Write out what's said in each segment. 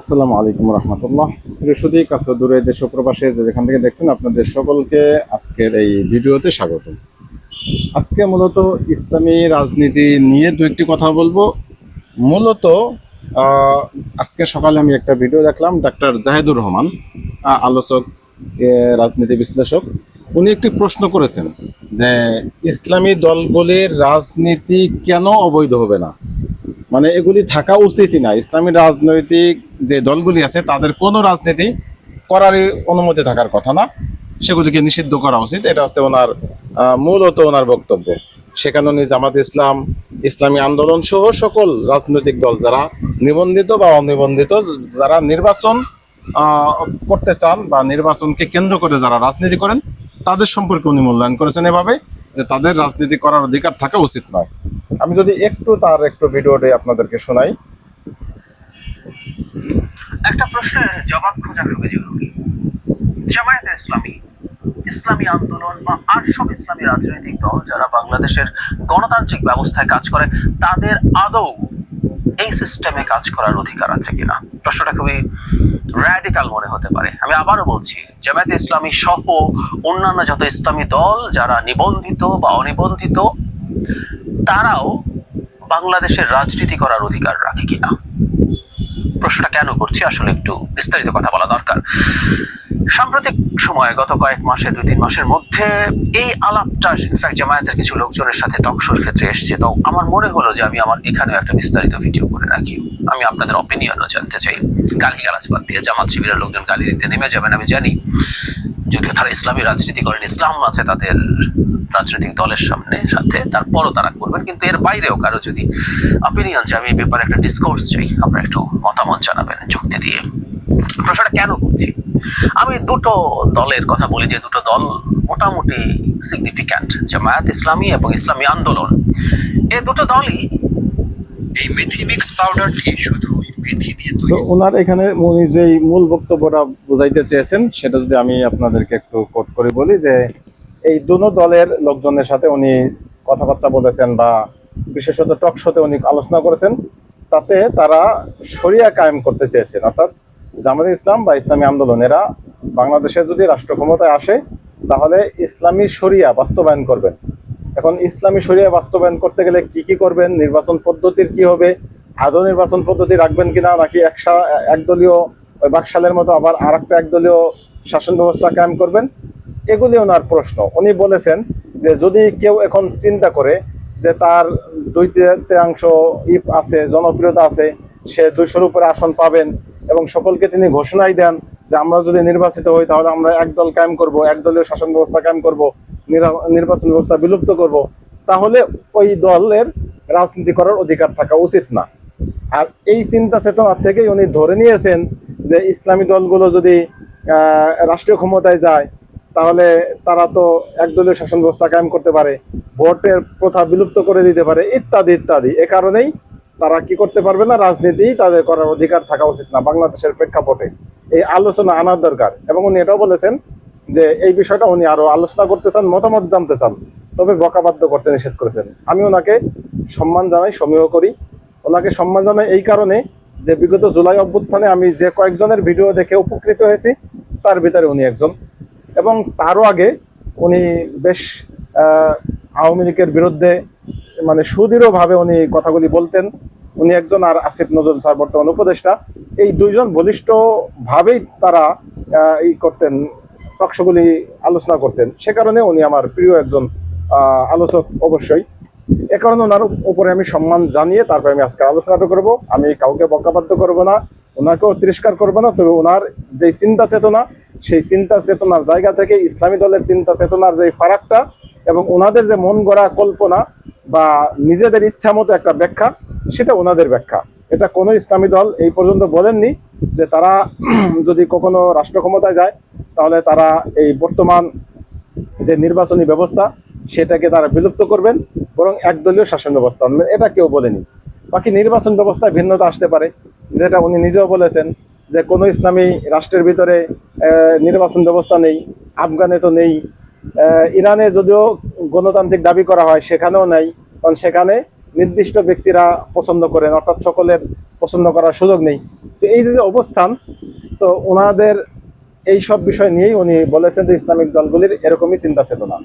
আসসালামু আলাইকুম রহমতুল্লাহ। বৃহস্পতি কাছে দূরে দেশ প্রবাসে যে যেখান থেকে দেখছেন আপনাদের সকলকে আজকের এই ভিডিওতে স্বাগত আজকে মূলত ইসলামী রাজনীতি নিয়ে দু একটি কথা বলব। মূলত আজকে সকালে আমি একটা ভিডিও দেখলাম ডাক্তার জাহেদুর রহমান আলোচক রাজনীতি বিশ্লেষক। উনি একটি প্রশ্ন করেছেন যে, ইসলামী দলগুলির রাজনীতি কেন অবৈধ হবে না? মানে এগুলি থাকা উচিতই না। ইসলামী রাজনৈতিক যে দলগুলি আছে, তাদের কোনো রাজনীতি করারই অনুমতি থাকার কথা না। সেগুলিকে নিষিদ্ধ করা উচিত। এটা হচ্ছে ওনার মূলত ওনার বক্তব্য। সেখানে উনি জামাত ইসলাম, ইসলামী আন্দোলন সহ সকল রাজনৈতিক দল যারা নিবন্ধিত বা অনিবন্ধিত, যারা নির্বাচন করতে চান বা নির্বাচনকে কেন্দ্র করে যারা রাজনীতি করেন, তাদের সম্পর্কে উনি মূল্যায়ন করেছেন এভাবে যে তাদের রাজনীতি করার অধিকার থাকা উচিত নয়। আমি যদি একটু তার একটু ভিডিওটি আপনাদেরকে শোনাই। একটা প্রশ্নের জবাব খোঁজা খুবই জরুরি। জামায়াত ইসলামী ইসলামী আন্দোলন বা আর সব ইসলামী রাজনৈতিক দল যারা বাংলাদেশের গণতান্ত্রিক ব্যবস্থায় কাজ করে, তাদের আদৌ এই সিস্টেমে কাজ করার অধিকার আছে কিনা? প্রশ্নটা খুবই র্যাডিক্যাল মনে হতে পারে। আমি আবারও বলছি, জামায়াতে ইসলামী সহ অন্যান্য যত ইসলামী দল যারা নিবন্ধিত বা অনিবন্ধিত তারাও বাংলাদেশের রাজনীতি করার অধিকার রাখে কিনা? প্রশ্নটা কেন করছি? আসলে একটু বিস্তারিত কথা বলা দরকার। সাম্প্রতিক সময়ে গত কয়েক মাসে, দুই তিন মাসের মধ্যে এই আলাপটা ইনফ্যাক্ট জামায়াতের কিছু লোকজনের সাথে টকশোর ক্ষেত্রে এসছে। তো আমার মনে হলো যে আমি আমার এখানেও একটা বিস্তারিত ভিডিও করে রাখি। আমি আপনাদের অপিনিয়নও জানতে চাই। গালি গালাজ বাদ দিয়ে জামাত শিবিরের লোকজন গালি দিতে নেমে যাবেন, আমি জানি। যদিও তারা ইসলামী রাজনীতি করেন, ইসলাম আছে তাদের রাজনৈতিক দলের সামনে, সাথে তারপরও তারা করবেন, কিন্তু এর বাইরেও কারও যদি অপিনিয়ন চাই, আমি এই ব্যাপারে একটা ডিসকোর্স চাই। আপনারা একটু মতামত জানাবেন যুক্তি দিয়ে। প্রশ্নটা কেন করছি? আমি দুটো দলের কথা বলি, যে দুটো দল মোটামুটি সিগনিফিক্যান্ট জামায়াত ইসলামী এবং ইসলামী আন্দোলন। এই দুটো দলই এই মেথি মিক্স পাউডারটি শুধু তো ওনার এখানে উনি যেই মূল বক্তব্যটা বুঝাইতে চেয়েছেন, সেটা যদি আমি আপনাদেরকে একটু কোট করে বলি যে, এই দুনো দলের লোকজনের সাথে উনি কথাবার্তা বলেছেন বা বিশেষত টক শোতে উনি আলোচনা করেছেন, তাতে তারা সরিয়া কায়েম করতে চেয়েছেন। অর্থাৎ জামাত ইসলাম বা ইসলামী আন্দোলন, এরা বাংলাদেশে যদি রাষ্ট্র ক্ষমতায় আসে, তাহলে ইসলামী শরিয়া বাস্তবায়ন করবেন। এখন ইসলামী শরিয়া বাস্তবায়ন করতে গেলে কি কি করবেন? নির্বাচন পদ্ধতির কি হবে? আদৌ নির্বাচন পদ্ধতি রাখবেন কিনা নাকি একসা, একদলীয় ওই বাকশালের মতো আবার আর একটা একদলীয় শাসন ব্যবস্থা কায়েম করবেন? এগুলি ওনার প্রশ্ন। উনি বলেছেন যে, যদি কেউ এখন চিন্তা করে যে, তার দুই তৃতীয়াংশ ইপ আছে, জনপ্রিয়তা আছে, সে দুইশোর উপরে আসন পাবেন এবং সকলকে তিনি ঘোষণাই দেন যে আমরা যদি নির্বাচিত হই, তাহলে আমরা একদল কায়েম করব, একদলীয় শাসন ব্যবস্থা কায়েম করব, নিরা- নির্বাচন ব্যবস্থা বিলুপ্ত করব। তাহলে ওই দলের রাজনীতি করার অধিকার থাকা উচিত না। আর এই চিন্তা চেতনা থেকেই উনি ধরে নিয়েছেন যে ইসলামী দলগুলো যদি রাষ্ট্রীয় ক্ষমতায় যায়, তাহলে তারা তো একদলীয় শাসন ব্যবস্থা কায়েম করতে পারে, ভোটের প্রথা বিলুপ্ত করে দিতে পারে, ইত্যাদি ইত্যাদি। এ কারণেই তারা কি করতে পারবে না? রাজনীতি তাদের করার অধিকার থাকা উচিত না বাংলাদেশের প্রেক্ষাপটে। এই আলোচনা আনার দরকার এবং উনি এটাও বলেছেন যে এই বিষয়টা উনি আরও আলোচনা করতে চান, মতামত জানতে চান, তবে বকাবাদ্য করতে নিষেধ করেছেন। আমি ওনাকে সম্মান জানাই, সমীহ করি। ওনাকে সম্মান জানাই এই কারণে যে বিগত জুলাই অভ্যুত্থানে আমি যে কয়েকজনের ভিডিও দেখে উপকৃত হয়েছি, তার ভিতরে উনি একজন। এবং তারও আগে উনি বেশ আওয়ামী লীগের বিরুদ্ধে মানে সুদৃঢ়ভাবে উনি কথাগুলি বলতেন। উনি একজন আর আসিফ নজরুল স্যার বর্তমান উপদেষ্টা। এই দুইজন বলিষ্ঠ ভাবেই তারা ই করতেন টকশোগুলি আলোচনা করতেন। সে কারণে উনি আমার প্রিয় একজন আলোচক অবশ্যই। এ কারণে ওনার উপরে আমি সম্মান জানিয়ে তারপরে আমি আজকে আলোচনাটা করব। আমি কাউকে বকাবাদ্য করব না, ওনাকেও তিরস্কার করব না, তবে ওনার যে চিন্তা চেতনা, সেই চিন্তা চেতনার জায়গা থেকে ইসলামী দলের চিন্তা চেতনার যে ফারাকটা এবং ওনাদের যে মন গড়া কল্পনা বা নিজেদের ইচ্ছা মতো একটা ব্যাখ্যা, সেটা ওনাদের ব্যাখ্যা। এটা কোনো ইসলামী দল এই পর্যন্ত বলেননি যে তারা যদি কখনো রাষ্ট্র ক্ষমতায় যায়, তাহলে তারা এই বর্তমান যে নির্বাচনী ব্যবস্থা, সেটাকে তারা বিলুপ্ত করবেন, বরং একদলীয় শাসন ব্যবস্থা আনবেন। এটা কেউ বলেনি। বাকি নির্বাচন ব্যবস্থায় ভিন্নতা আসতে পারে। যেটা উনি নিজেও বলেছেন যে কোনো ইসলামী রাষ্ট্রের ভিতরে নির্বাচন ব্যবস্থা নেই, আফগানে তো নেই ইরানে যদিও গণতান্ত্রিক দাবি করা হয়, সেখানেও নাই। কারণ সেখানে নির্দিষ্ট ব্যক্তিরা পছন্দ করেন, অর্থাৎ সকলের পছন্দ করার সুযোগ নেই। তো এই যে অবস্থান, তো ওনাদের এই সব বিষয় নিয়েই উনি বলেছেন যে ইসলামিক দলগুলির এরকমই চিন্তা চেতনা।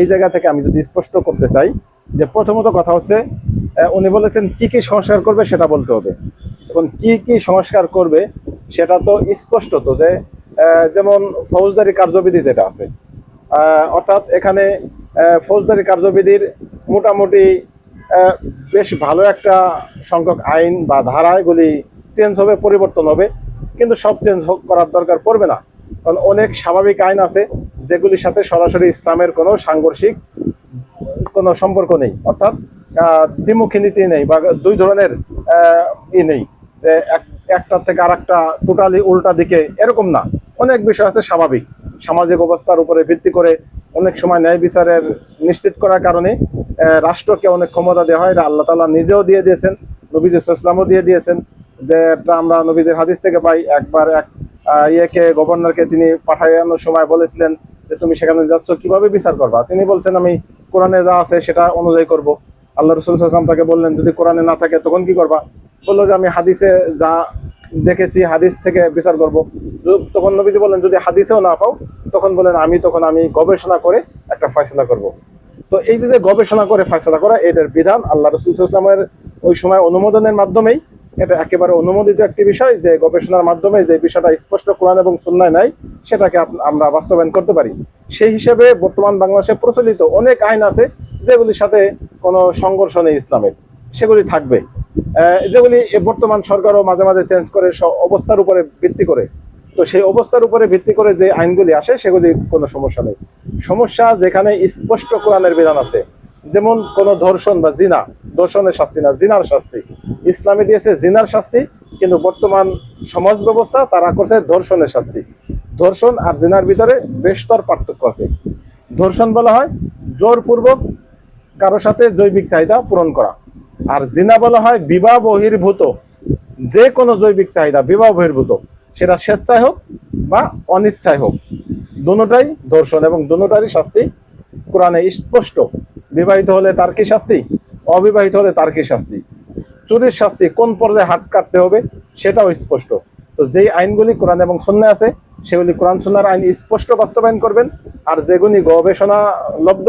এই জায়গা থেকে আমি যদি স্পষ্ট করতে চাই, যে প্রথমত কথা হচ্ছে উনি বলেছেন কি কি সংস্কার করবে সেটা বলতে হবে। এখন কি কি সংস্কার করবে সেটা তো স্পষ্ট তো যে যেমন ফৌজদারি কার্যবিধি যেটা আছে অর্থাৎ এখানে ফৌজদারি কার্যবিধির মোটামুটি বেশ ভালো একটা সংখ্যক আইন বা ধারা এগুলি চেঞ্জ হবে, পরিবর্তন হবে। কিন্তু সব চেঞ্জ করার দরকার পড়বে না। কারণ অনেক স্বাভাবিক আইন আছে, যেগুলির সাথে সরাসরি ইসলামের কোনো সাংঘর্ষিক কোনো সম্পর্ক নেই। অর্থাৎ দ্বিমুখী নীতি নেই বা দুই ধরনের ই নেই। যে এক একটা থেকে আর একটা টোটালি উল্টা দিকে এরকম না। অনেক বিষয় আছে স্বাভাবিক। সামাজিক অবস্থার উপরে ভিত্তি করে অনেক সময় ন্যায় বিচারের নিশ্চিত করার কারণে রাষ্ট্রকে অনেক ক্ষমতা দেওয়া হয়। আল্লাহ তালা নিজেও দিয়ে দিয়েছেন, নবীজ ইসলামও দিয়ে দিয়েছেন যে এটা আমরা নবীজের হাদিস থেকে পাই। একবার এক ইয়েকে, গভর্নরকে তিনি পাঠানোর সময় বলেছিলেন যে, তুমি সেখানে যাচ্ছ, কীভাবে বিচার করবা? তিনি বলছেন, আমি কোরআনে যা আছে সেটা অনুযায়ী করব। আল্লাহ রসুল সাল্লাম তাকে বললেন, যদি কোরআনে না থাকে, তখন কি করবা? বলল যে, আমি হাদিসে যা দেখেছি, হাদিস থেকে বিচার করব। তখন নবীজি বলেন যদি হাদিসেও না পাও, তখন বলেন, আমি তখন, আমি গবেষণা করে একটা ফয়সলা করব। তো এই যে গবেষণা করে, ফয়সলা করা এটার বিধান আল্লাহ রসুল ইসলামের ওই সময় অনুমোদনের মাধ্যমেই, এটা একেবারে অনুমোদিত একটি বিষয় যে গবেষণার মাধ্যমে যে বিষয়টা স্পষ্ট কোরআন এবং সুন্নায় নাই, সেটাকে আমরা বাস্তবায়ন করতে পারি। সেই হিসেবে বর্তমান বাংলাদেশে প্রচলিত অনেক আইন আছে, যেগুলির সাথে কোনো সংঘর্ষ নেই ইসলামের। সেগুলি থাকবে। যেগুলি বর্তমান সরকারও মাঝে মাঝে চেঞ্জ করে অবস্থার উপরে ভিত্তি করে। তো সেই অবস্থার উপরে ভিত্তি করে যে আইনগুলি আসে, সেগুলি কোনো সমস্যা নেই। সমস্যা যেখানে স্পষ্ট কোরআনের বিধান আছে, যেমন কোনো ধর্ষণ বা জিনা, ধর্ষণের শাস্তি না, জিনার শাস্তি। ইসলামে দিয়েছে জিনার শাস্তি, কিন্তু বর্তমান সমাজ ব্যবস্থা তারা করছে ধর্ষণের শাস্তি। ধর্ষণ আর জিনার ভিতরে বেশতর পার্থক্য আছে। ধর্ষণ বলা হয়, জোরপূর্বক কারও সাথে জৈবিক চাহিদা পূরণ করা। আর জিনা বলা হয় বিবাহ বহির্ভূত। যে কোনো জৈবিক চাহিদা বিবাহ বহির্ভূত। সেটা স্বেচ্ছায় হোক বা অনিচ্ছায় হোক। দুটাই ধর্ষণ এবং দুটারই শাস্তি কোরআনে স্পষ্ট। বিবাহিত হলে তার কি শাস্তি? অবিবাহিত হলে তার কি শাস্তি? চুরির শাস্তি কোন পর্যায়ে হাত কাটতে হবে সেটাও স্পষ্ট। তো যেই আইনগুলি কোরআন এবং শূন্য আছে, সেগুলি কোরআন সুন্নার আইন স্পষ্ট বাস্তবায়ন করবেন। আর যেগুলি গবেষণা লব্ধ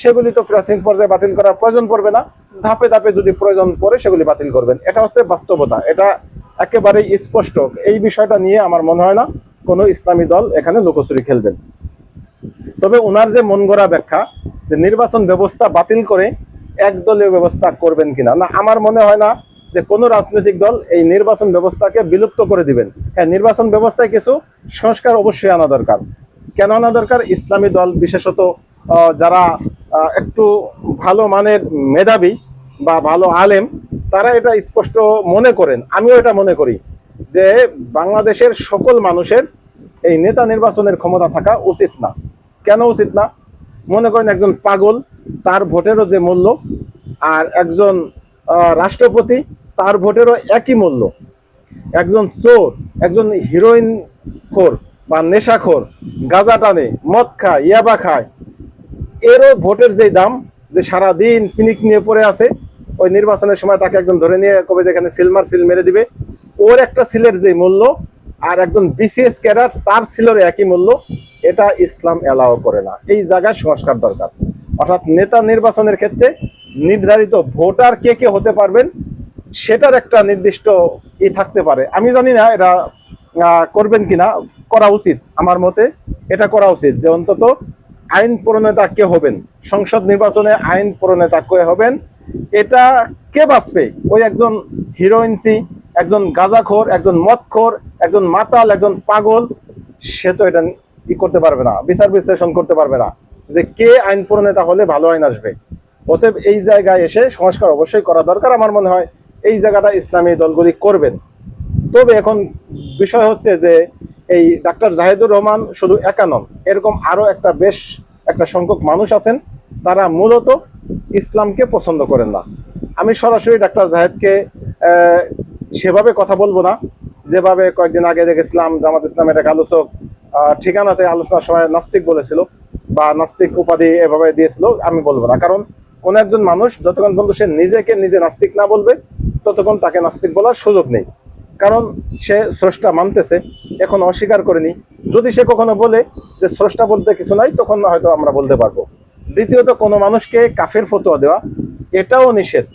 সেগুলি তো প্রাথমিক পর্যায়ে বাতিল করার প্রয়োজন পড়বে না। ধাপে ধাপে যদি প্রয়োজন পড়ে সেগুলি বাতিল করবেন। এটা হচ্ছে বাস্তবতা। এটা একেবারেই স্পষ্ট। এই বিষয়টা নিয়ে আমার মনে হয় না কোনো ইসলামী দল এখানে লুকোচুরি খেলবেন তবে ওনার যে মন গড়া ব্যাখ্যা, যে নির্বাচন ব্যবস্থা বাতিল করে একদলীয় ব্যবস্থা করবেন কিনা, না, আমার মনে হয় না যে কোনো রাজনৈতিক দল এই নির্বাচন ব্যবস্থাকে বিলুপ্ত করে দিবেন। হ্যাঁ নির্বাচন ব্যবস্থায় কিছু সংস্কার অবশ্যই আনা দরকার। কেন আনা দরকার? ইসলামী দল বিশেষত যারা একটু ভালো মানের মেধাবী বা ভালো আলেম, তারা এটা স্পষ্ট মনে করেন। আমিও এটা মনে করি যে বাংলাদেশের সকল মানুষের এই নেতা নির্বাচনের ক্ষমতা থাকা উচিত না। কেন উচিত না? মনে করেন একজন পাগল, তার ভোটেরও যে মূল্য, আর একজন রাষ্ট্রপতি, তার ভোটেরও একই মূল্য। একজন চোর, একজন হিরোইন খোর বা নেশাখোর, গাঁজা টানে, মদ খায়, ইয়াবা খায় এরও ভোটের যে দাম, যে সারাদিন পিনিক নিয়ে পড়ে আছে, ওই নির্বাচনের সময় তাকে একজন ধরে নিয়ে কবে যেখানে সিলমার সিল মেরে দিবে, ওর একটা সিলের যে মূল্য, আর একজন বিসিএস ক্যাডার তার সিলের একই মূল্য, এটা ইসলাম এলাও করে না। এই জায়গায় সংস্কার দরকার। অর্থাৎ নেতা নির্বাচনের ক্ষেত্রে নির্ধারিত ভোটার কে কে হতে পারবেন, সেটার একটা নির্দিষ্ট ই থাকতে পারে। আমি জানি না এটা করবেন কিনা, করা উচিত। আমার মতে এটা করা উচিত। যে অন্তত আইন প্রণেতা কে হবেন? সংসদ নির্বাচনে আইন প্রণেতা কে হবেন? এটা কে বাঁচবে? ওই একজন হিরোইনচি একজন গাঁজাখোর, একজন মদখোর, একজন মাতাল, একজন পাগল, সে তো এটা ই করতে পারবে না, বিচার বিশ্লেষণ করতে পারবে না। যে কে আইন প্রণেতা হলে ভালো আইন আসবে। অতএব এই জায়গায় এসে সংস্কার অবশ্যই করা দরকার আমার মনে হয়। এই জায়গাটা ইসলামী দলগুলি করবেন। তবে এখন বিষয় হচ্ছে যে এই ডাক্তার জাহেদুর রহমান শুধু একা নন, এরকম আরও একটা বেশ একটা সংখ্যক মানুষ আছেন, তারা মূলত ইসলামকে পছন্দ করেন না। আমি সরাসরি ডাক্তার জাহেদকে সেভাবে কথা বলব না। যেভাবে কয়েকদিন আগে দেখেছিলাম জামাত ইসলামের এক আলোচক ঠিকানাতে আলোচনার সময় নাস্তিক বলেছিল বা নাস্তিক উপাধি এভাবে দিয়েছিল, আমি বলব না। কারণ কোন একজন মানুষ যতক্ষণ পর্যন্ত সে নিজেকে নিজে নাস্তিক না বলবে, ততক্ষণ তাকে নাস্তিক বলার সুযোগ নেই। কারণ সে স্রষ্টা মানতেছে, এখন অস্বীকার করেনি। যদি সে কখনো বলে যে স্রষ্টা বলতে কিছু নাই, তখন হয়তো আমরা বলতে পারব। দ্বিতীয়ত, কোনো মানুষকে কাফের ফতোয়া দেওয়া, এটাও নিষেধ।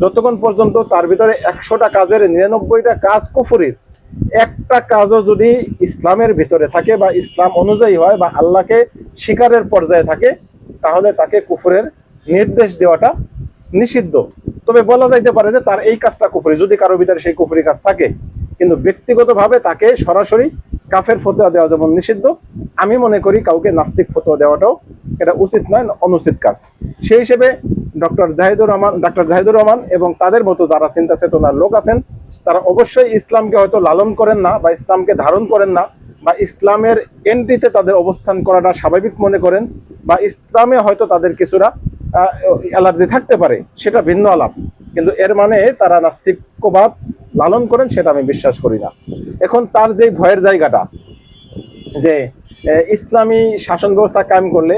যতক্ষণ পর্যন্ত তার ভিতরে একশোটা কাজের নিরানব্বইটা কাজ কুফুরির, একটা কাজও যদি ইসলামের ভিতরে থাকে বা ইসলাম অনুযায়ী হয় বা আল্লাহকে স্বীকারের পর্যায়ে থাকে, তাহলে তাকে কুফুরের নির্দেশ দেওয়াটা নিষিদ্ধ। তবে বলা যাইতে পারে যে তার এই কাজটা কুফুরি। যদি কারও ভিতরে সেই কুফুরি কাজ থাকে, কিন্তু ব্যক্তিগতভাবে তাকে সরাসরি কাফের ফতোয়া দেওয়া যেমন নিষিদ্ধ, আমি মনে করি কাউকে নাস্তিক ফতোয়া দেওয়াটাও এটা উচিত নয়, অনুচিত কাজ। সেই হিসেবে ডক্টর জাহিদুর রহমান, ডক্টর জাহিদুর রহমান এবং তাদের মতো যারা চিন্তা চেতনার লোক আছেন, তারা অবশ্যই ইসলামকে হয়তো লালন করেন না বা ইসলামকে ধারণ করেন না বা ইসলামের এন্ট্রিতে তাদের অবস্থান করাটা স্বাভাবিক মনে করেন বা ইসলামে হয়তো তাদের কিছুটা অ্যালার্জি থাকতে পারে, সেটা ভিন্ন আলাপ। কিন্তু এর মানে তারা নাস্তিক্যবাদ লালন করেন, সেটা আমি বিশ্বাস করি না। এখন তার যে ভয়ের জায়গাটা, যে ইসলামী শাসন ব্যবস্থা কায়েম করলে,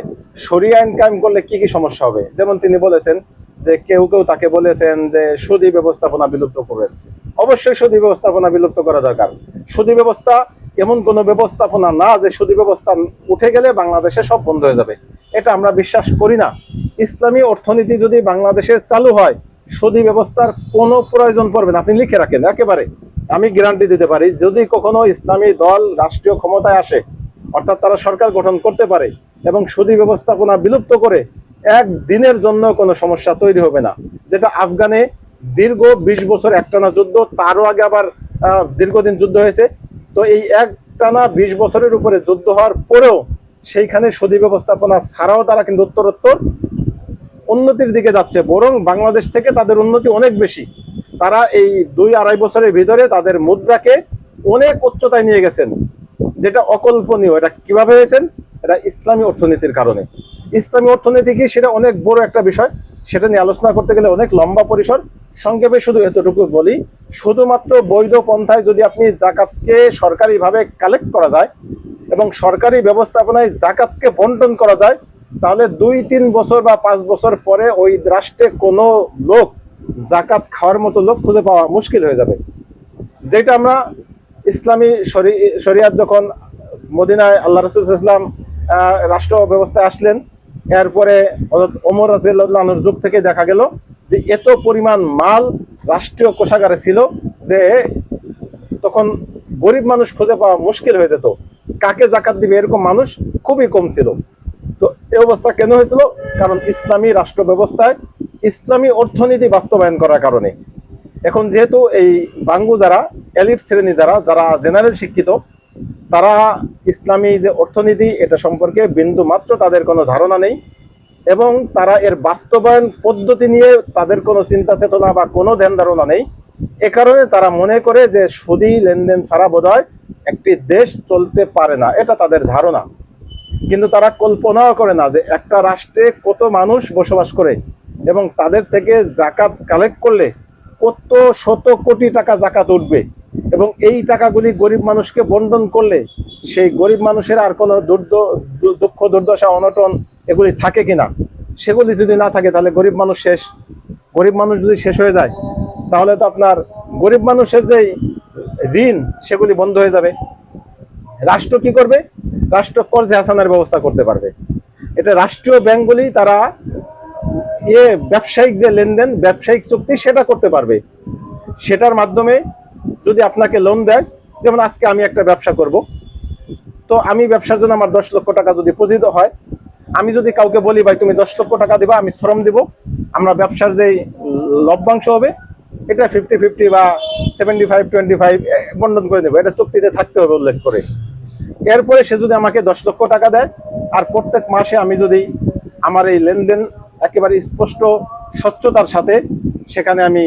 শরিয়া আইন কায়েম করলে কি কি সমস্যা হবে? যেমন তিনি বলেছেন যে কেউ কেউ তাকে বলেছেন যে সুদী ব্যবস্থাপনা বিলুপ্ত করবেন। অবশ্যই সুদী ব্যবস্থাপনা বিলুপ্ত করা দরকার। সুদী ব্যবস্থা এমন কোনো ব্যবস্থাপনা না যে সুদী ব্যবস্থা উঠে গেলে বাংলাদেশে সব বন্ধ হয়ে যাবে। এটা আমরা বিশ্বাস করি না। ইসলামী অর্থনীতি যদি বাংলাদেশে চালু হয়, সুদী ব্যবস্থার কোনো প্রয়োজন পড়বে না। আপনি লিখে রাখেন, একেবারে। আমি গ্যারান্টি দিতে পারি, যদি কখনো ইসলামী দল রাষ্ট্রীয় ক্ষমতায় আসে, অর্থাৎ তারা সরকার গঠন করতে পারে এবং সুদী ব্যবস্থাপনা বিলুপ্ত করে এক দিনের জন্য কোনো সমস্যা তৈরি হবে না। যেটা আফগানে দীর্ঘ বিশ বছর একটানা যুদ্ধ, তারও আগে আবার দীর্ঘদিন যুদ্ধ হয়েছে। তো এই একটানা বিশ বছরের উপরে যুদ্ধ হওয়ার পরেও সেইখানে সুদী ব্যবস্থাপনা ছাড়াও তারা কিন্তু উত্তরোত্তর উন্নতির দিকে যাচ্ছে, বরং বাংলাদেশ থেকে তাদের উন্নতি অনেক বেশি। তারা এই দুই আড়াই বছরের ভিতরে তাদের মুদ্রাকে অনেক উচ্চতায় নিয়ে গেছেন, যেটা অকল্পনীয়। এটা কীভাবে হয়েছেন? এটা ইসলামী অর্থনীতির কারণে। ইসলামী অর্থনীতি কি সেটা অনেক বড় একটা বিষয়। সেটা নিয়ে আলোচনা করতে গেলে অনেক লম্বা পরিসর। সংক্ষেপে শুধু এতটুকু বলি, শুধুমাত্র বৈধ পন্থায় যদি আপনি জাকাতকে সরকারিভাবে কালেক্ট করা যায় এবং সরকারি ব্যবস্থাপনায় জাকাতকে বন্টন করা যায়, তাহলে দুই, তিন বছর বা পাঁচ বছর পরে ওই রাষ্ট্রে কোনো লোক জাকাত খাওয়ার মতো লোক খুঁজে পাওয়া মুশকিল হয়ে যাবে। যেটা আমরা ইসলামী শরি- শরিয়াত যখন মদিনায় আল্লাহ রসুল ইসলাম রাষ্ট্র ব্যবস্থায় আসলেন এরপরে হযরত ওমর রাজিয়াল্লাহর যুগ থেকে দেখা গেল যে এত পরিমাণ মাল রাষ্ট্রীয় কোষাগারে ছিল যে তখন গরিব মানুষ খুঁজে পাওয়া মুশকিল হয়ে যেত। কাকে জাকাত দিবে এরকম মানুষ খুবই কম ছিল। তো এই অবস্থা কেন হয়েছিল? কারণ ইসলামী রাষ্ট্র ব্যবস্থায় ইসলামী অর্থনীতি বাস্তবায়ন করার কারণে। এখন যেহেতু এই বাঙ্গু যারা, এলিট শ্রেণি যারা যারা জেনারেল শিক্ষিত তারা ইসলামী যে অর্থনীতি, এটা সম্পর্কে বিন্দু মাত্র তাদের কোনো ধারণা নেই এবং তারা এর বাস্তবায়ন পদ্ধতি নিয়ে তাদের কোনো চিন্তা চেতনা বা কোনো ধ্যান ধারণা নেই। এ কারণে তারা মনে করে যে সুদী লেনদেন ছাড়া বোধহয় একটি দেশ চলতে পারে না, এটা তাদের ধারণা। কিন্তু তারা কল্পনাও করে না যে একটা রাষ্ট্রে কত মানুষ বসবাস করে এবং তাদের থেকে জাকাত কালেক্ট করলে কত শত কোটি টাকা জাকাত উঠবে। এবং এই টাকাগুলি গরিব মানুষকে বন্টন করলে সেই গরিব মানুষের আর কোনো দুঃখ, দুর্দশা, অনটন এগুলি থাকে কিনা? সেগুলি যদি না থাকে, তাহলে গরিব মানুষ শেষ। গরিব মানুষ যদি শেষ হয়ে যায়, তাহলে তো আপনার গরিব মানুষের যেই ঋণ, সেগুলি বন্ধ হয়ে যাবে। রাষ্ট্র কি করবে? রাষ্ট্র কর্জে হাসানের ব্যবস্থা করতে পারবে। এটা রাষ্ট্রীয় ব্যাংকগুলি তারা ইয়ে ব্যবসায়িক যে লেনদেন, ব্যবসায়িক চুক্তি, সেটা করতে পারবে। সেটার মাধ্যমে যদি আপনাকে লোন দেয়, যেমন আজকে আমি একটা ব্যবসা করব, তো আমি ব্যবসার জন্য আমার দশ লক্ষ টাকা যদি পুঁজিত হয়, আমি যদি কাউকে বলি, ভাই, তুমি দশ লক্ষ টাকা দিবা, আমি শ্রম দিব, আমরা ব্যবসার যেই লভ্যাংশ হবে, এটা ফিফটি ফিফটি বা সেভেন্টি ফাইভ টোয়েন্টি ফাইভ বন্টন করে দেবো। এটা চুক্তিতে থাকতে হবে উল্লেখ করে। এরপরে সে যদি আমাকে দশ লক্ষ টাকা দেয়, আর প্রত্যেক মাসে আমি যদি আমার এই লেনদেন একেবারে স্পষ্ট স্বচ্ছতার সাথে, সেখানে আমি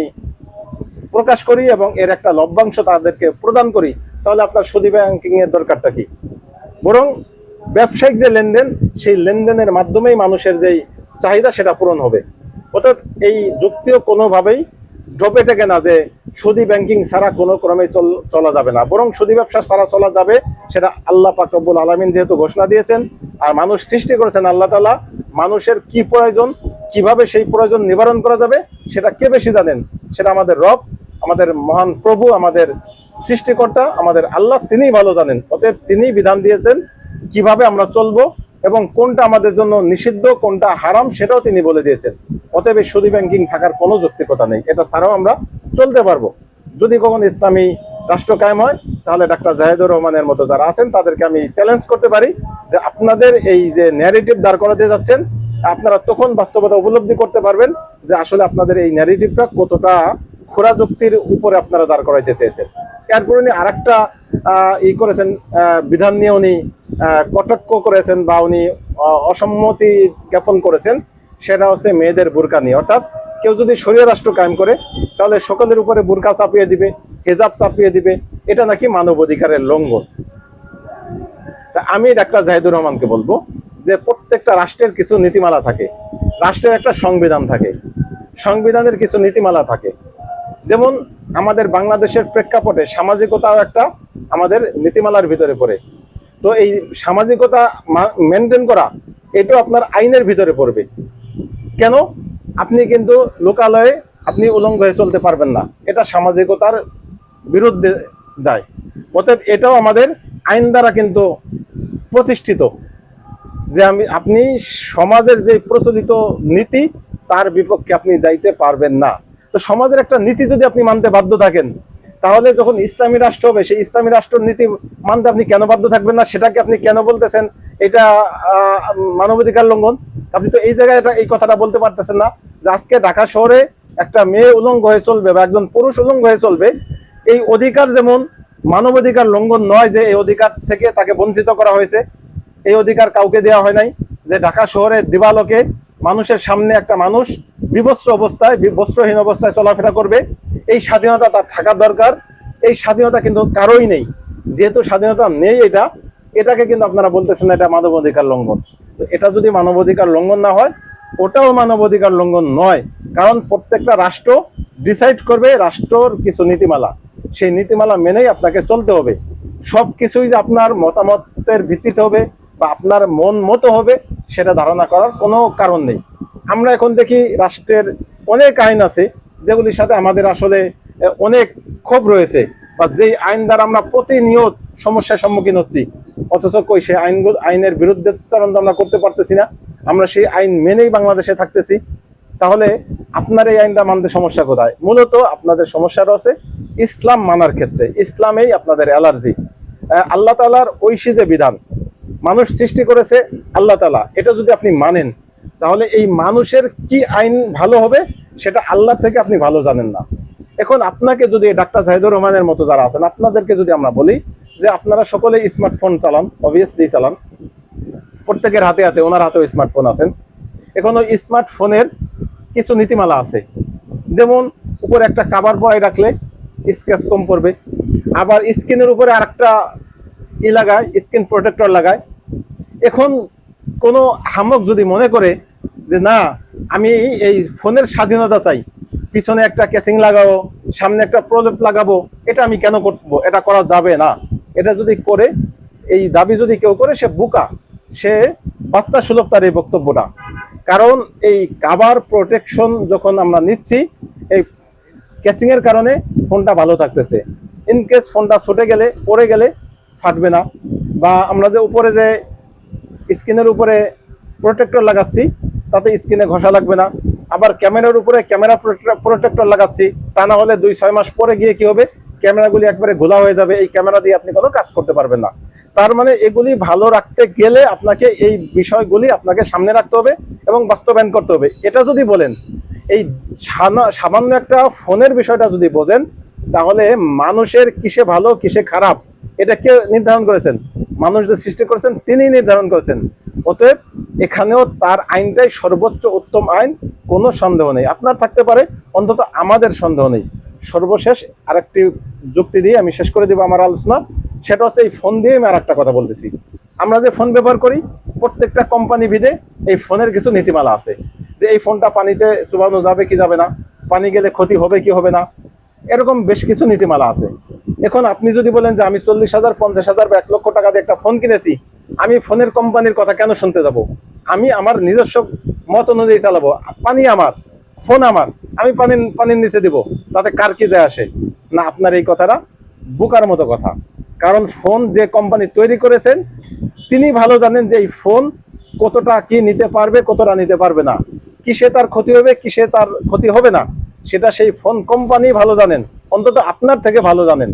প্রকাশ করি এবং এর একটা লভ্যাংশ তাদেরকে প্রদান করি, তাহলে আপনার সুদী ব্যাংকিং এর দরকারটা কি? বরং ব্যবসায়িক যে লেনদেন, সেই লেনদেনের মাধ্যমেই মানুষের যেই চাহিদা, সেটা পূরণ হবে। অর্থাৎ এই যুক্তিও কোনোভাবেই ডোপে টেকে না যে সুদী ব্যাংকিং ছাড়া কোনো ক্রমে চল- চলা যাবে না। বরং সুদী ব্যবসা ছাড়া চলা যাবে, সেটা আল্লাহ পাক রব্বুল আলমিন যেহেতু ঘোষণা দিয়েছেন, আর মানুষ সৃষ্টি করেছেন আল্লাহ তালা মানুষের কি প্রয়োজন, কীভাবে সেই প্রয়োজন নিবারণ করা যাবে, সেটা কে বেশি জানেন? সেটা আমাদের রব আমাদের মহান প্রভু, আমাদের সৃষ্টিকর্তা, আমাদের আল্লাহ তিনিই ভালো জানেন। অতএব তিনিই বিধান দিয়েছেন কীভাবে আমরা চলবো এবং কোনটা আমাদের জন্য নিষিদ্ধ, কোনটা হারাম সেটাও তিনি বলে দিয়েছেন। অতএব এই সুদী ব্যাংকিং থাকার কোনো যৌক্তিকতা নেই। এটা ছাড়াও আমরা চলতে পারব। যদি কখন ইসলামী রাষ্ট্র কায়েম হয়, তাহলে ডাক্তার জাহেদুর রহমানের মতো যারা আছেন, তাদেরকে আমি চ্যালেঞ্জ করতে পারি যে আপনাদের এই যে ন্যারেটিভ দাঁড় করাতে যাচ্ছেন, আপনারা তখন বাস্তবতা উপলব্ধি করতে পারবেন যে আসলে আপনাদের এই ন্যারেটিভটা কতটা খোরা যুক্তির উপরে আপনারা দাঁড় করাইতে চেয়েছেন। এরপর উনি আরেকটা আহ, ই করেছেন বিধান নিয়ে উনি কটাক্ষ করেছেন বা উনি অসম্মতি জ্ঞাপন করেছেন সেটা হচ্ছে মেয়েদের বোরকা নিয়ে। অর্থাৎ কেউ যদি শরীর রাষ্ট্র কায়েম করে তাহলে সকলের উপরে বোরকা চাপিয়ে দিবে হেজাব চাপিয়ে দিবে এটা নাকি মানব অধিকারের লঙ্ঘন। তা আমি ডাক্তার জাহিদুর রহমানকে বলব যে প্রত্যেকটা রাষ্ট্রের কিছু নীতিমালা থাকে। রাষ্ট্রের একটা সংবিধান থাকে। সংবিধানের কিছু নীতিমালা থাকে। যেমন আমাদের বাংলাদেশের প্রেক্ষাপটে সামাজিকতাও একটা আমাদের নীতিমালার ভিতরে পড়ে। তো এই সামাজিকতা মেনটেন করা, এটাও আপনার আইনের ভিতরে পড়বে। কেন? আপনি কিন্তু লোকালয়ে আপনি উলঙ্গ হয়ে চলতে পারবেন না। এটা সামাজিকতার বিরুদ্ধে যায়। অতএব এটাও আমাদের আইন দ্বারা কিন্তু প্রতিষ্ঠিত যে আমি, আপনি সমাজের যে প্রচলিত নীতি, তার বিপক্ষে আপনি যাইতে পারবেন না। তো সমাজের একটা নীতি যদি আপনি মানতে বাধ্য থাকেন, তাহলে যখন ইসলামী রাষ্ট্র হবে, সেই ইসলামী রাষ্ট্র নীতি মানতে আপনি কেন বাধ্য থাকবেন না? সেটাকে আপনি কেন বলতেছেন? এটা মানবাধিকার লঙ্ঘন? আপনি তো এই জায়গায় এই কথাটা বলতে পারতেছেন না যে আজকে ঢাকা শহরে একটা মেয়ে উলঙ্গ হয়ে চলবে বা একজন পুরুষ উলঙ্গ হয়ে চলবে। এই অধিকার যেমন মানবাধিকার লঙ্ঘন নয় যে এই অধিকার থেকে তাকে বঞ্চিত করা হয়েছে, এই অধিকার কাউকে দেওয়া হয় নাই। যে ঢাকা শহরের দিবালোকে মানুষের সামনে একটা মানুষ বিবস্ত্র অবস্থায় বস্ত্রহীন অবস্থায় চলাফেরা করবে। এই স্বাধীনতা তার থাকার দরকার। এই স্বাধীনতা কিন্তু কারোই নেই। যেহেতু স্বাধীনতা নেই এটা, এটাকে কিন্তু আপনারা বলতেছেন এটা মানবাধিকার লঙ্ঘন। তো এটা যদি মানবাধিকার লঙ্ঘন না হয়, ওটাও মানবাধিকার লঙ্ঘন নয়। কারণ প্রত্যেকটা রাষ্ট্র ডিসাইড করবে রাষ্ট্রর কিছু নীতিমালা। সেই নীতিমালা মেনেই আপনাকে চলতে হবে। সব কিছুই যে আপনার মতামতের ভিত্তিতে হবে বা আপনার মন মতো হবে, সেটা ধারণা করার কোনো কারণ নেই। আমরা এখন দেখি রাষ্ট্রের অনেক আইন আছে, যেগুলির সাথে আমাদের আসলে অনেক ক্ষোভ রয়েছে বা যেই আইন দ্বারা আমরা প্রতিনিয়ত সমস্যার সম্মুখীন হচ্ছি। অথচ কই সেই আইনগুলো আইনের বিরুদ্ধে চরণ আমরা করতে পারতেছি না। আমরা সেই আইন মেনেই বাংলাদেশে থাকতেছি। তাহলে আপনার এই আইনটা মানতে সমস্যা কোথায়? মূলত আপনাদের সমস্যা রয়েছে ইসলাম মানার ক্ষেত্রে। ইসলামেই আপনাদের অ্যালার্জি। আল্লাহ তালার ঐশী যে বিধান। মানুষ সৃষ্টি করেছে আল্লাহ তালা এটা যদি আপনি মানেন তাহলে এই মানুষের কি আইন ভালো হবে? সেটা আল্লাহ থেকে আপনি ভালো জানেন না। এখন আপনাকে যদি ডাক্তার জাহিদুর রহমানের মতো যারা আছেন, আপনাদেরকে যদি আমরা বলি যে আপনারা সকলে স্মার্টফোন চালান অবভিয়াসলি চালান। প্রত্যেকের হাতে হাতে, ওনার হাতেও স্মার্টফোন আছেন। এখন ওই স্মার্টফোনের কিছু নীতিমালা আছে। যেমন, উপরে একটা কাবার পরাই রাখলে স্কেচ কম পড়বে। আবার স্ক্রিনের উপরে আরেকটা ই লাগায় স্ক্রিন প্রোটেক্টর লাগায়। এখন কোনো হামক যদি মনে করে যে না, আমি এই ফোনের স্বাধীনতা চাই, পিছনে একটা কেসিং লাগাবো সামনে একটা প্রজেক্ট লাগাবো, এটা আমি কেন করব? এটা করা যাবে না। এটা যদি করে, এই দাবি যদি কেউ করে, সে বুকা। সে বাচ্চা সুলভ তার এই বক্তব্যটা। কারণ এই কাবার প্রোটেকশন যখন আমরা নিচ্ছি, এই কেসিং এর কারণে ফোনটা ভালো থাকতেছে। ইন কেস ফোনটা ছুটে গেলে, পড়ে গেলে ফাটবে না। বা আমরা যে উপরে যে স্ক্রিনের উপরে প্রোটেক্টর লাগাচ্ছি, তাতে স্ক্রিনে ঘষা লাগবে না। আবার ক্যামেরার উপরে ক্যামেরা প্রোটেক্টর লাগাচ্ছি, তা না হলে দুই ছয় মাস পরে গিয়ে কি হবে? ক্যামেরাগুলি একবারে ঘোলা হয়ে যাবে, এই ক্যামেরা দিয়ে আপনি কোনো কাজ করতে পারবেন না। তার মানে এগুলি ভালো রাখতে গেলে আপনাকে এই বিষয়গুলি আপনাকে সামনে রাখতে হবে এবং বাস্তবায়ন করতে হবে। এটা যদি বলেন, এই সামান্য একটা ফোনের বিষয়টা যদি বোঝেন, তাহলে মানুষের কিসে ভালো, কিসে খারাপ এটা কে নির্ধারণ করেছেন। মানুষ যে সৃষ্টি করেছেন তিনি নির্ধারণ করেছেন। অতএব এখানেও তার আইনটাই সর্বোচ্চ উত্তম আইন, কোনো সন্দেহ নেই। আপনার থাকতে পারে, অন্তত আমাদের সন্দেহ নেই। সর্বশেষ আরেকটি যুক্তি দিয়ে আমি শেষ করে দিব আমার আলোচনা। সেটা হচ্ছে এই ফোন দিয়ে আমি আর একটা কথা বলতেছি। আমরা যে ফোন ব্যবহার করি, প্রত্যেকটা কোম্পানি ভিদে এই ফোনের কিছু নীতিমালা আছে। যে এই ফোনটা পানিতে চুবানো যাবে কি যাবে না, পানি গেলে ক্ষতি হবে কি হবে না, এরকম বেশ কিছু নীতিমালা আছে। এখন আপনি যদি বলেন যে আমি চল্লিশ হাজার, পঞ্চাশ হাজার বা এক লক্ষ টাকা দিয়ে একটা ফোন কিনেছি, আমি ফোনের কোম্পানির কথা কেন শুনতে যাব? আমি আমার নিজস্ব মত অনুযায়ী চালাবো। পানি আমার ফোন আমার, আমি পানির পানির নিচে দিব। তাতে কার কি যায় আসে? না, আপনার এই কথাটা বুকার মতো কথা। কারণ ফোন যে কোম্পানি তৈরি করেছেন, তিনি ভালো জানেন যে এই ফোন কতটা কি নিতে পারবে, কতটা নিতে পারবে না। কিসে তার ক্ষতি হবে, কিসে তার ক্ষতি হবে না, সেটা সেই ফোন কোম্পানি ভালো জানেন। অন্তত আপনার থেকে ভালো জানেন।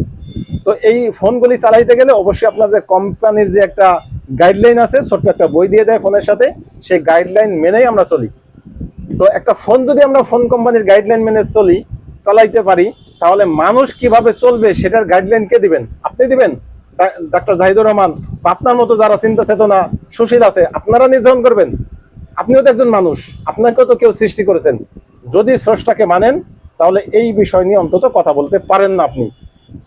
তো এই ফোনগুলি চালাইতে গেলে অবশ্যই আপনার যে কোম্পানির যে একটা গাইডলাইন আছে, ছোট্ট একটা বই দিয়ে দেয় ফোনের সাথে, সেই গাইডলাইন মেনেই আমরা চলি। তো একটা ফোন যদি আমরা ফোন কোম্পানির গাইডলাইন মেনে চলি, চালাইতে পারি, তাহলে মানুষ কীভাবে চলবে সেটার গাইডলাইন কে দিবেন? আপনি দিবেন? ডাক্তার জাহিদুর রহমান আপনার মতো যারা চিন্তা চেতনা সুশীল আছে, আপনারা নির্ধারণ করবেন। আপনিও তো একজন মানুষ, আপনাকেও তো কেউ সৃষ্টি করেছেন। যদি স্রষ্টাকে মানেন, তাহলে এই বিষয় নিয়ে অন্তত কথা বলতে পারেন না আপনি।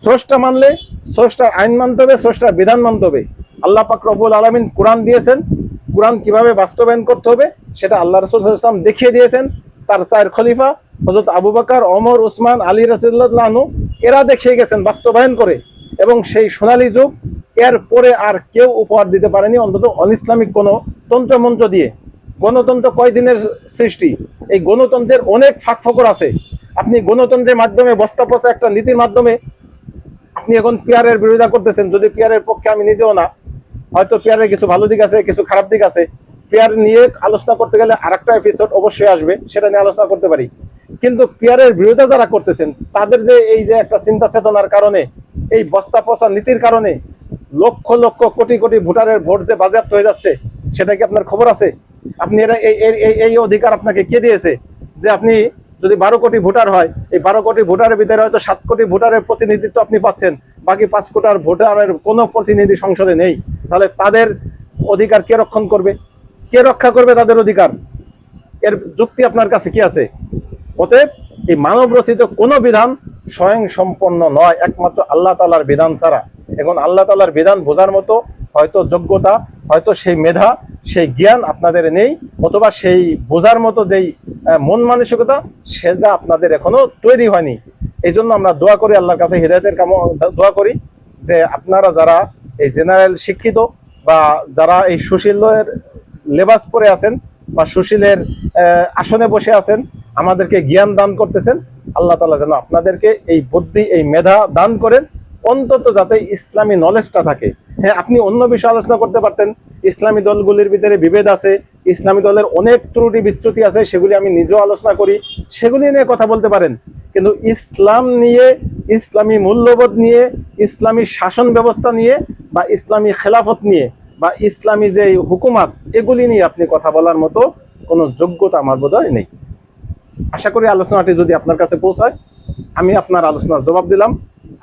স্রষ্টা মানলে স্রষ্টার আইন মানতে হবে, স্রষ্টার বিধান মানতে হবে। আল্লাহ পাক রব্বুল আলমিন কোরআন দিয়েছেন। কোরআন কীভাবে বাস্তবায়ন করতে হবে সেটা আল্লাহ রসুল ইসলাম দেখিয়ে দিয়েছেন। তার চায়ের খলিফা হজরত আবু বাকার অমর উসমান, আলী রাসুল্লাহনু এরা দেখিয়ে গেছেন বাস্তবায়ন করে। এবং সেই সোনালি যুগ, এর পরে আর কেউ উপহার দিতে পারেনি, অন্তত অন ইসলামিক কোনো তন্ত্রমন্ত্র দিয়ে। গণতন্ত্র কয় দিনের সৃষ্টি? এই গণতন্ত্রের অনেক ফাঁক ফকর আছে। আপনি গণতন্ত্রের মাধ্যমে বস্তা পচা একটা নীতির মাধ্যমে আপনি এখন পিয়ারের বিরোধিতা করতেছেন, যদি পিয়ারের পক্ষে আমি নিজেও না, হয়তো পিয়ারের কিছু ভালো দিক আছে, কিছু খারাপ দিক আছে। পিয়ার নিয়ে আলোচনা করতে গেলে আরেকটা এপিসোড অবশ্যই আসবে, সেটা নিয়ে আলোচনা করতে পারি। কিন্তু পিয়ারের বিরোধিতা যারা করতেছেন, তাদের যে এই যে একটা চিন্তা চেতনার কারণে, এই বস্তা পচা নীতির কারণে লক্ষ লক্ষ কোটি কোটি ভোটারের ভোট যে বাজেয়াপ্ত হয়ে যাচ্ছে, সেটা কি আপনার খবর আছে? আপনি এরা এই অধিকার আপনাকে কে দিয়েছে? যে আপনি যদি বারো কোটি ভোটার হয়, এই বারো কোটি ভোটারের ভিতরে হয়তো সাত কোটি ভোটারের প্রতিনিধিত্ব আপনি পাচ্ছেন, বাকি পাঁচ কোটার ভোটারের কোনো প্রতিনিধি সংসদে নেই। তাহলে তাদের অধিকার কে রক্ষণ করবে? কে রক্ষা করবে তাদের অধিকার? এর যুক্তি আপনার কাছে কি আছে? অতএব এই মানব রচিত কোনো বিধান স্বয়ং সম্পন্ন নয়, একমাত্র আল্লাহ তালার বিধান ছাড়া। এখন আল্লাহ তালার বিধান বোঝার মতো হয়তো যোগ্যতা, হয়তো সেই মেধা, সেই জ্ঞান আপনাদের নেই, অথবা সেই বোঝার মতো যেই মন মানসিকতা, সেটা আপনাদের এখনও তৈরি হয়নি। এই জন্য আমরা দোয়া করি আল্লাহর কাছে, হৃদায়তের কাম দোয়া করি যে আপনারা যারা এই জেনারেল শিক্ষিত বা যারা এই সুশীলের লেবাস পরে আছেন বা সুশীলের আসনে বসে আছেন, আমাদেরকে জ্ঞান দান করতেছেন, আল্লাহ তালা যেন আপনাদেরকে এই বুদ্ধি, এই মেধা দান করেন, অন্তত যাতে ইসলামী নলেজটা থাকে। হ্যাঁ আপনি অন্য বিষয়ে আলোচনা করতে পারতেন। ইসলামী দলগুলির ভিতরে বিভেদ আছে, ইসলামী দলের অনেক ত্রুটি, বিচ্যুতি আছে, সেগুলি আমি নিজেও আলোচনা করি, সেগুলি নিয়ে কথা বলতে পারেন। কিন্তু ইসলাম নিয়ে, ইসলামী মূল্যবোধ নিয়ে, ইসলামী শাসন ব্যবস্থা নিয়ে বা ইসলামী খেলাফত নিয়ে বা ইসলামী যে হুকুমাত, এগুলি নিয়ে আপনি কথা বলার মতো কোনো যোগ্যতা আমার বোধহয় নেই। আশা করি আলোচনাটি যদি আপনার কাছে পৌঁছায়, আমি আপনার আলোচনার জবাব দিলাম।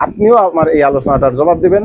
আপনিও আমার এই আলোচনাটার জবাব দিবেন।